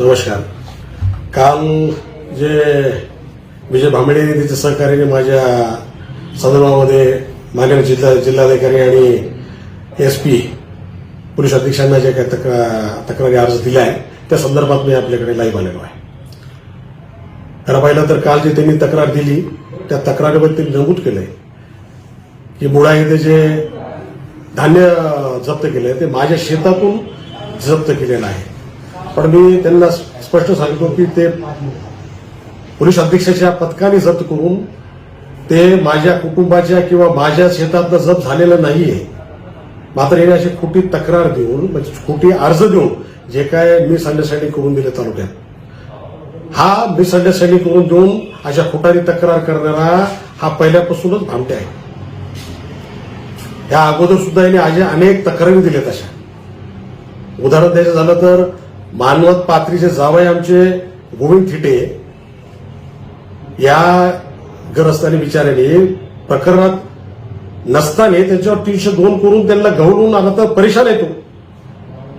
नमस्कार. काल जे विजय भांबळे त्याच्या सहकार्याने माझ्या संदर्भामध्ये मान्य जिल्हा जिल्हाधिकारी आणि एस पी पोलीस अधीक्षकांना जे काही तक्रा- तक्रारी अर्ज दिला आहे त्या संदर्भात मी आपल्याकडे लाईव्ह आलेलो आहे. खरं पाहिलं तर काल जी त्यांनी तक्रार दिली त्या तक्रारीमध्ये त्यांनी नमूद केलंय की मुळा येथे जे धान्य जप्त केलंय ते माझ्या शेतातून जप्त केलेलं आहे. पण मी त्यांना स्पष्ट सांगतो की ते पोलीस अधीक्षकाच्या पथकाने जप्त करून ते माझ्या कुटुंबाच्या किंवा माझ्या शेतातलं जप्त झालेलं नाहीये. मात्र याने अशी खोटी तक्रार देऊन म्हणजे खोटी अर्ज देऊन जे काय मिसअंडरस्टँडिंग करून दिले तालुक्यात. हा मिसअंडरस्टँडिंग करून देऊन अशा खोटारी तक्रार करणारा हा पहिल्यापासूनच भामटे आहे. या अगोदर सुद्धा यांनी अशा अनेक तक्रारी दिल्यात अशा. उदाहरण द्यायचं झालं तर मानवत पात्रीचे जावई आमचे गोविंद थिटे या ग्रस्ताने विचारले प्रकरणात नसताना त्यांच्यावर तीनशे दोन करून त्यांना गवळून आला तर परेशान येतो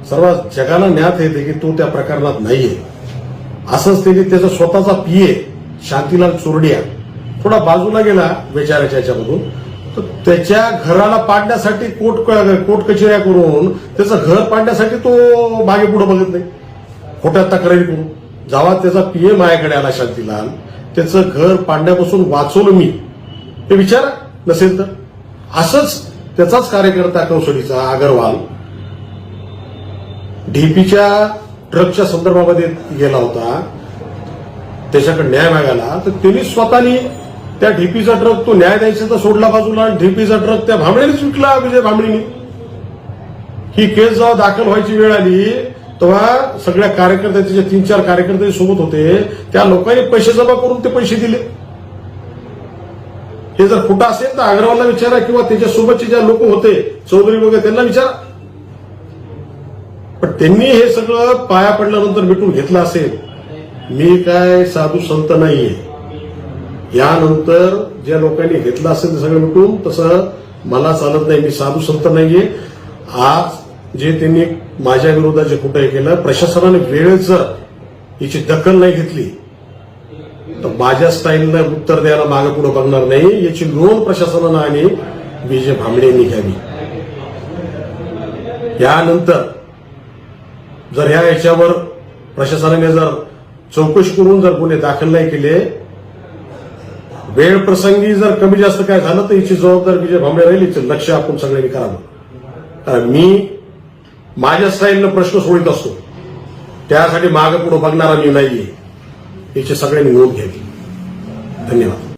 सर्व जगाला ज्ञात येते की तो त्या प्रकरणात नाहीये. असंच त्यांनी त्याचा स्वतःचा पीए शांतीलाल चोरडिया थोडा बाजूला गेला विचाराच्या याच्यामधून. तर त्याच्या घराला पाडण्यासाठी कोर्ट कोर्ट कचेऱ्या करून त्याचं घर पाडण्यासाठी तो मागे पुढे बघत नाही. खोट्या तक्रारी करू. जावा त्याचा पीए माझ्याकडे आला शांतीलाल. त्याचं घर पाडण्यापासून वाचवलं मी. ते विचारा. नसेल तर. असंच त्याचाच कार्यकर्ता कौसडीचा अगरवाल डीपीच्या ट्रकच्या संदर्भामध्ये गेला होता. त्याच्याकडे न्याय मागायला. तर त्यांनी स्वतःनी त्या ढीपीचा ट्रक तो न्याय द्यायचा तर सोडला बाजूला आणि ढीपीचा ट्रक त्या भांबळीनेच विकला विजय भांबळीने ही केस जेव्हा दाखल व्हायची वेळ आली तेव्हा सगळ्या कार्यकर्त्या त्याचे तीन चार कार्यकर्ते सोबत होते त्या लोकांनी पैसे जमा करून ते पैसे दिले. हे जर खोटं असेल तर अग्रवालला विचारा किंवा त्याच्यासोबतचे ज्या लोक होते चौधरी वगैरे त्यांना विचारा. पण त्यांनी हे सगळं पाया पडल्यानंतर भेटून घेतलं असेल मी काय साधू संत नाहीये. यानंतर ज्या लोकांनी घेतलं असेल ते सगळं भेटून तसं मला चालत नाही मी साधू संत नाहीये. आज जे त्यांनी माझ्या विरोधात जे कुठे केलं प्रशासनाने वेळेत जर याची दखल नाही घेतली. तर माझ्या स्टाईलनं उत्तर द्यायला मागे पुढे बघणार नाही याची नोंद प्रशासनानं आणि विजय भांबडे यांनी घ्यावी. यानंतर जर ह्या याच्यावर प्रशासनाने जर चौकशी करून जर गुन्हे दाखल नाही केले वेळ प्रसंगी जर कमी जास्त काय झालं तर याची जबाबदारी विजय भांबळे राहील याचं लक्ष आपण सगळ्यांनी करावं. कारण मी माझ्या स्टाईलनं प्रश्न सोडित असतो. त्यासाठी मागे पुढे बघणारा मी नाहीये. याची सगळ्यांनी नोंद घ्यावी. धन्यवाद.